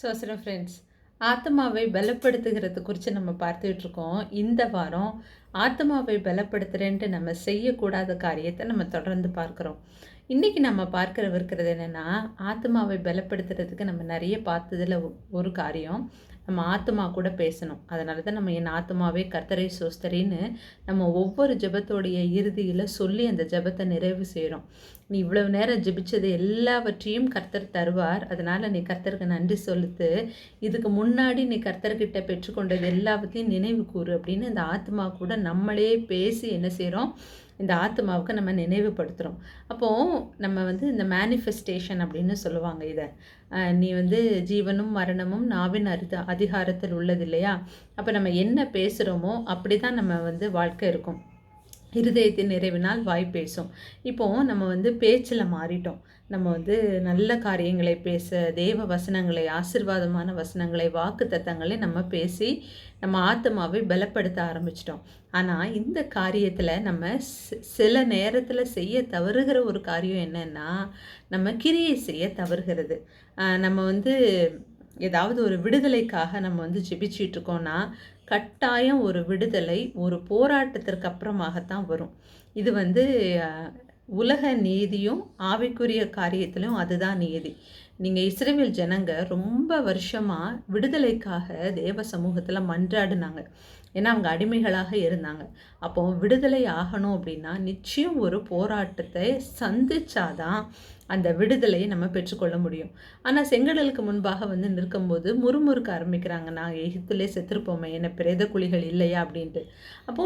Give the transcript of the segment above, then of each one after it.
சோசரம் friends ஆத்மாவை பலப்படுத்துகிறது குறித்து நம்ம பார்த்துட்ருக்கோம் இந்த வாரம் ஆத்மாவை பலப்படுத்துகிறேன்ட்டு நம்ம செய்யக்கூடாத காரியத்தை நம்ம தொடர்ந்து பார்க்குறோம். இன்றைக்கி நம்ம பார்க்குற இருக்கிறது என்னென்னா ஆத்மாவை பலப்படுத்துறதுக்கு நம்ம நிறைய பார்த்ததில் ஒரு காரியம். நம்ம ஆத்மா கூட பேசணும். அதனால தான் நம்ம என் ஆத்மாவே கர்த்தரை சோஸ்தரின்னு நம்ம ஒவ்வொரு ஜெபத்தோடைய இறுதியில் சொல்லி அந்த ஜெபத்தை நிறைவு செய்கிறோம் நீ இவ்வளவு நேரம் ஜபிச்சது எல்லாவற்றையும் கர்த்தர் தருவார். அதனால் நீ கர்த்தருக்கு நன்றி சொல்லுத்து இதுக்கு முன்னாடி நீ கர்த்தர்கிட்ட பெற்றுக்கொண்டது எல்லாவற்றையும் நினைவு கூறு அப்படின்னு அந்த ஆத்மா கூட நம்மளே பேசி என்ன செய்கிறோம் இந்த ஆத்மாவுக்கு நம்ம நினைவுபடுத்துகிறோம் அப்போது நம்ம வந்து இந்த மேனிஃபெஸ்டேஷன் அப்படின்னு சொல்லுவாங்க இதை. நீ வந்து ஜீவனும் மரணமும் நாவின் அரித அதிகாரத்தில் உள்ளது இல்லையா? அப்போ நம்ம என்ன பேசுகிறோமோ அப்படி தான் நம்ம வந்து வாழ்க்கை இருக்கும். இருதயத்தின் நிறைவினால் வாய் பேசும். இப்போது நம்ம வந்து பேச்சில் மாறிட்டோம். நம்ம வந்து நல்ல காரியங்களை பேச தேவ வசனங்களை ஆசிர்வாதமான வசனங்களை வாக்கு தத்தங்களை நம்ம பேசி நம்ம ஆத்மாவை பலப்படுத்த ஆரம்பிச்சிட்டோம். ஆனால் இந்த காரியத்தில் நம்ம சில நேரத்தில் செய்ய தவறுகிற ஒரு காரியம் என்னென்னா நம்ம கிரியை செய்ய தவறுகிறது. நம்ம வந்து ஏதாவது ஒரு விடுதலைக்காக நம்ம வந்து ஜெபிச்சிட்ருக்கோன்னா கட்டாயம் ஒரு விடுதலை ஒரு போராட்டத்திற்கு அப்புறமாகத்தான் வரும். இது வந்து உலக நீதியும் ஆவிக்குரிய காரியத்திலும் அதுதான் நீதி. நீங்கள் இஸ்ரேவேல் ஜனங்க ரொம்ப வருஷமாக விடுதலைக்காக தேவ சமூகத்தில் மன்றாடினாங்க. ஏன்னா அவங்க அடிமைகளாக இருந்தாங்க. அப்போ விடுதலை ஆகணும் அப்படின்னா நிச்சயம் ஒரு போராட்டத்தை சந்திச்சாதான் அந்த விடுதலையை நம்ம பெற்றுக்கொள்ள முடியும். ஆனால் செங்கடலுக்கு முன்பாக வந்து நிற்கும்போது முறுமுறுக்க ஆரம்பிக்கிறாங்க. நான் எகிப்திலே செத்துருப்போமே என்ன பிரேத குழிகள் இல்லையா அப்படின்ட்டு. அப்போ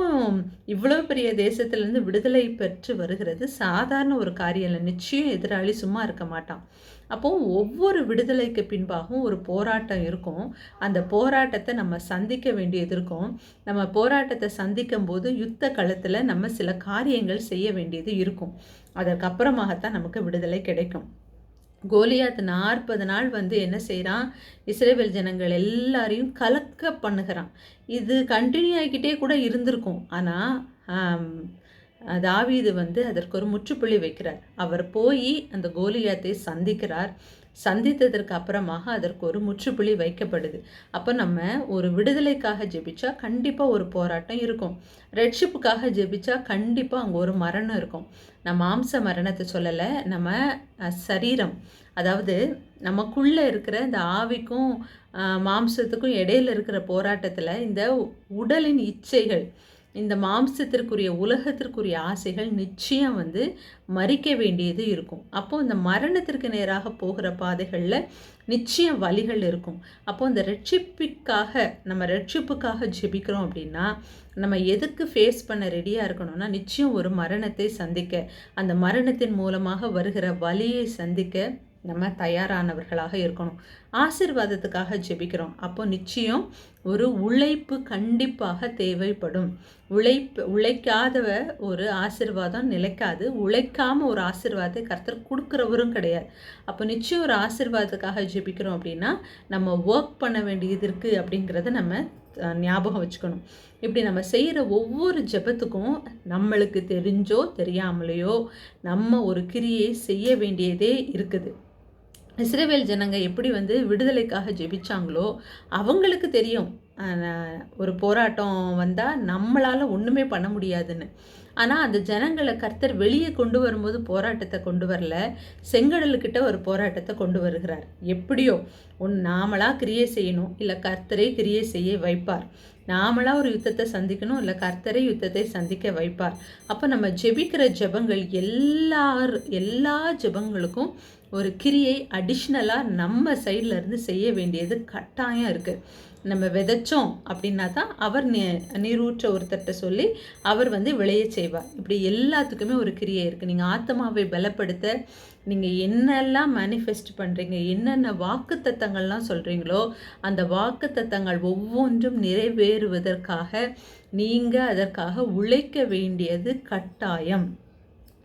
இவ்வளோ பெரிய தேசத்துலேருந்து விடுதலை பெற்று வருகிறது சாதாரண ஒரு காரியம் இல்லை நிச்சயம் எதிராளி சும்மா இருக்க மாட்டான். அப்போது ஒவ்வொரு விடுதலைக்கு பின்பாகவும் ஒரு போராட்டம் இருக்கும். அந்த போராட்டத்தை நம்ம சந்திக்க வேண்டியது இருக்கும். நம்ம போராட்டத்தை சந்திக்கும் போது யுத்த களத்தில் நம்ம சில காரியங்கள் செய்ய வேண்டியது இருக்கும். அதற்கப்புறமாகத்தான் நமக்கு விடுதலை கிடைக்கும். கோலியாத் நாற்பது நாள் வந்து என்ன செய்கிறான் இஸ்ரேவேல் ஜனங்கள் எல்லாரையும் கலக்க பண்ணுகிறான். இது கண்டினியூ ஆகிக்கிட்டே கூட இருந்திருக்கும். ஆனால் தாவீது வந்து அதற்கு ஒரு முற்றுப்புள்ளி வைக்கிறார். அவர் போய் அந்த கோலியாத்தை சந்திக்கிறார். சந்தித்ததற்கு அப்புறமாக அதற்கு ஒரு முற்றுப்புள்ளி வைக்கப்படுது. அப்போ நம்ம ஒரு விடுதலைக்காக ஜெபிச்சா கண்டிப்பாக ஒரு போராட்டம் இருக்கும். ரெட்ஷிப்புக்காக ஜெபிச்சா கண்டிப்பாக அங்கே ஒரு மரணம் இருக்கும். நான் மாம்ச மரணத்தை சொல்லலை நம்ம சரீரம். அதாவது நமக்குள்ளே இருக்கிற இந்த ஆவிக்கும் மாம்சத்துக்கும் இடையில இருக்கிற போராட்டத்தில் இந்த உடலின் இச்சைகள் இந்த மாம்சத்திற்குரிய உலகத்திற்குரிய ஆசைகள் நிச்சயம் வந்து மறிக்க வேண்டியது இருக்கும். அப்போ இந்த மரணத்திற்கு நேராக போகிற பாதைகளில் நிச்சயம் வழிகள் இருக்கும். அப்போ இந்த ரெட்சிப்புக்காக நம்ம ரட்சிப்புக்காக ஜெபிக்கிறோம் அப்படின்னா நம்ம எதுக்கு ஃபேஸ் பண்ண ரெடியாக இருக்கணும்னா நிச்சயம் ஒரு மரணத்தை சந்திக்க அந்த மரணத்தின் மூலமாக வருகிற வழியை சந்திக்க நம்ம தயாரானவர்களாக இருக்கணும். ஆசிர்வாதத்துக்காக ஜெபிக்கிறோம். அப்போ நிச்சயம் ஒரு உழைப்பு கண்டிப்பாக தேவைப்படும். உழைப்பு உழைக்காத ஒரு ஆசிர்வாதம் நிலைக்காது. உழைக்காம ஒரு ஆசிர்வாதத்தை கருத்தர் கொடுக்குறவரும் கிடையாது. அப்போ நிச்சயம் ஒரு ஆசிர்வாதத்துக்காக ஜெபிக்கிறோம் அப்படின்னா நம்ம ஒர்க் பண்ண வேண்டியது இருக்குது அப்படிங்கிறத நம்ம ஞாபகம் வச்சுக்கணும். இப்படி நம்ம செய்கிற ஒவ்வொரு ஜபத்துக்கும் நம்மளுக்கு தெரிஞ்சோ தெரியாமலையோ நம்ம ஒரு கிரியை செய்ய வேண்டியதே இருக்குது. இஸ்ரேவேல் ஜனங்க எப்படி வந்து விடுதலைக்காக ஜெபிச்சாங்களோ அவங்களுக்கு தெரியும். ஒரு போராட்டம் வந்தால் நம்மளால் ஒன்றுமே பண்ண முடியாதுன்னு. ஆனால் அந்த ஜனங்களை கர்த்தர் வெளியே கொண்டு வரும்போது போராட்டத்தை கொண்டு வரல. செங்கடலுக்கிட்ட ஒரு போராட்டத்தை கொண்டு வருகிறார். எப்படியோ ஒன் நாமளாக கிரியை செய்யணும் இல்லை கர்த்தரை கிரியை செய்ய வைப்பார். நாமளாக ஒரு யுத்தத்தை சந்திக்கணும் இல்லை கர்த்தரை யுத்தத்தை சந்திக்க வைப்பார். அப்போ நம்ம ஜெபிக்கிற ஜபங்கள் எல்லார் எல்லா ஜபங்களுக்கும் ஒரு கிரியை அடிஷ்னலாக நம்ம சைடில் இருந்து செய்ய வேண்டியது கட்டாயம் இருக்குது நம்ம விதைச்சோம் அப்படின்னா தான் அவர் நீரூற்ற ஒருத்தர்கிட்ட சொல்லி அவர் வந்து விளைய செய்வார். இப்படி எல்லாத்துக்குமே ஒரு கிரியை இருக்குது நீங்கள் ஆத்மாவை பலப்படுத்த நீங்கள் என்னெல்லாம் மேனிஃபெஸ்ட் பண்ணுறீங்க என்னென்ன வாக்கு தத்தங்கள்லாம் சொல்கிறீங்களோ அந்த வாக்கு தத்தங்கள் ஒவ்வொன்றும் நிறைவேறுவதற்காக நீங்கள் அதற்காக உழைக்க வேண்டியது கட்டாயம்.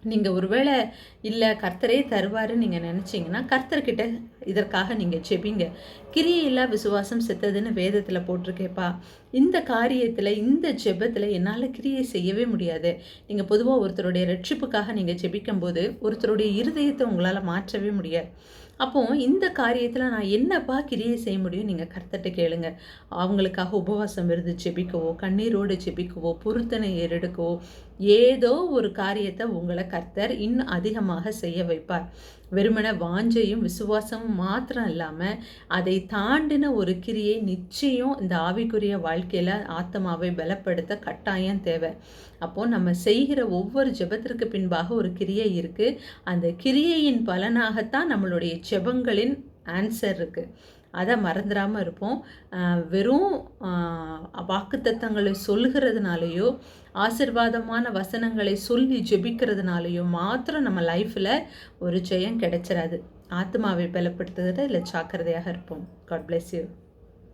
நீங்கள் ஒருவேளை இல்லை கர்த்தரே தருவாருன்னு நீங்கள் நினச்சிங்கன்னா கர்த்தர்கிட்ட இதற்காக நீங்கள் செபிங்க கிரியையில்லா விசுவாசம் செத்ததுன்னு வேதத்தில் போட்டிருக்கேப்பா. இந்த காரியத்தில் இந்த ஜெபத்தில் என்னால் கிரியை செய்யவே முடியாது. நீங்கள் பொதுவாக ஒருத்தருடைய ரட்சிப்புக்காக நீங்கள் ஜெபிக்கும்போது ஒருத்தருடைய இருதயத்தை உங்களால் மாற்றவே முடியாது. அப்போ இந்த காரியத்தில் நான் என்னப்பா கிரியை செய்ய முடியும்? நீங்கள் கர்த்தட்ட கேளுங்க. அவங்களுக்காக உபவாசம் இருந்து ஜெபிக்கவோ கண்ணீரோடு ஜெபிக்கவோ பொருத்தனை ஏறெடுக்கவோ ஏதோ ஒரு காரியத்தை உங்களை கர்த்தர் இன்னும் அதிகமாக செய்ய வைப்பார். வெறுமன வாஞ்சையும் விசுவாசமும் மாத்திரம் இல்லாமல் அதை தாண்டின ஒரு கிரியை நிச்சயம் இந்த ஆவிக்குரிய வாழ்க்கையில் ஆத்மாவை பலப்படுத்த கட்டாயம் தேவை. அப்போது நம்ம செய்கிற ஒவ்வொரு ஜெபத்திற்கு பின்பாக ஒரு கிரியை இருக்குது அந்த கிரியையின் பலனாகத்தான் நம்மளுடைய ஜெபங்களின் ஆன்சர் இருக்குது அதை மறந்துடாமல் இருப்போம். வெறும் வாக்குத்தத்தங்களை சொல்கிறதுனாலையோ ஆசிர்வாதமான வசனங்களை சொல்லி ஜெபிக்கிறதுனாலையோ மாத்திரம் நம்ம லைஃப்பில் ஒரு ஜெயம் கிடைச்சிடாது ஆத்மாவை பலப்படுத்துகிறத இல்லை ஜாக்கிரதையாக இருப்போம்? God bless you